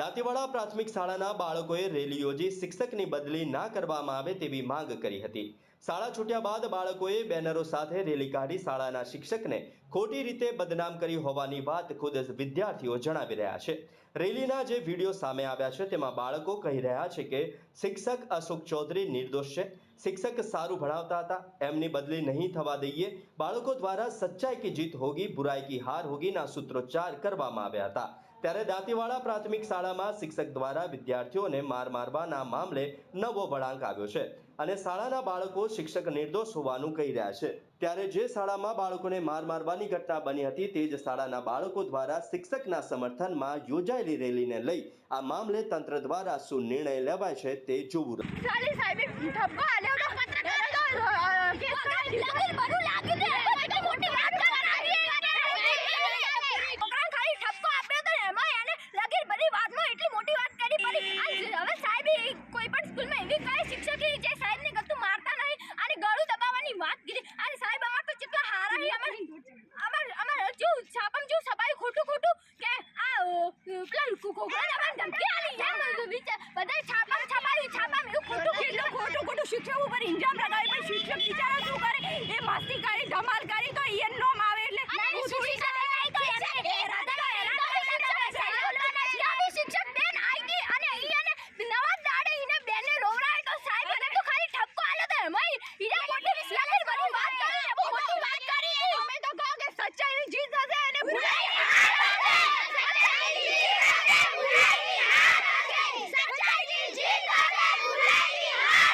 દાંતીવાડા પ્રાથમિક શાળાના બાળકોએ રેલી યોજી શિક્ષકની બદલી ના કરવામાં આવે તેવી માંગ કરી હતી. શાળા છૂટ્યા બાદ બાળકોએ બેનરો સાથે રેલી કાઢી શાળાના શિક્ષકને ખોટી રીતે બદનામ કરી હોવાની વાત ખુદ વિદ્યાર્થીઓ જણાવી રહ્યા છે. રેલીના જે વીડિયો સામે આવ્યા છે તેમાં બાળકો કહી રહ્યા છે કે, શિક્ષક અશોક ચૌધરી નિર્દોષ છે. શિક્ષક સારું ભણાવતા હતા. એમની બદલી નહીં થવા દઈએ. બાળકો દ્વારા સચ્ચાઈ કી જીત હોગી, બુરાઈ કી હાર હોગીના સૂત્રોચ્ચાર કરવામાં આવ્યા હતા. ત્યારે દાંતીવાડા પ્રાથમિક શાળામાં શિક્ષક દ્વારા વિદ્યાર્થીઓને માર મારવાના મામલે નવો વળાંક આવ્યો છે અને શાળાના બાળકો શિક્ષક નિર્દોષ હોવાનું કહી રહ્યા છે. ત્યારે જે શાળામાં બાળકોને માર મારવાની ઘટના બની હતી તે જ શાળાના બાળકો દ્વારા શિક્ષકના સમર્થનમાં યોજાયેલી રેલીને લઈ આ મામલે તંત્ર દ્વારા શું નિર્ણય લેવાય છે તે જોવું રહ્યું. ઇન્જામ લગાવી પણ શિક્ષક બિચારા શું કરે? એ મસ્તી કરી ધમાલ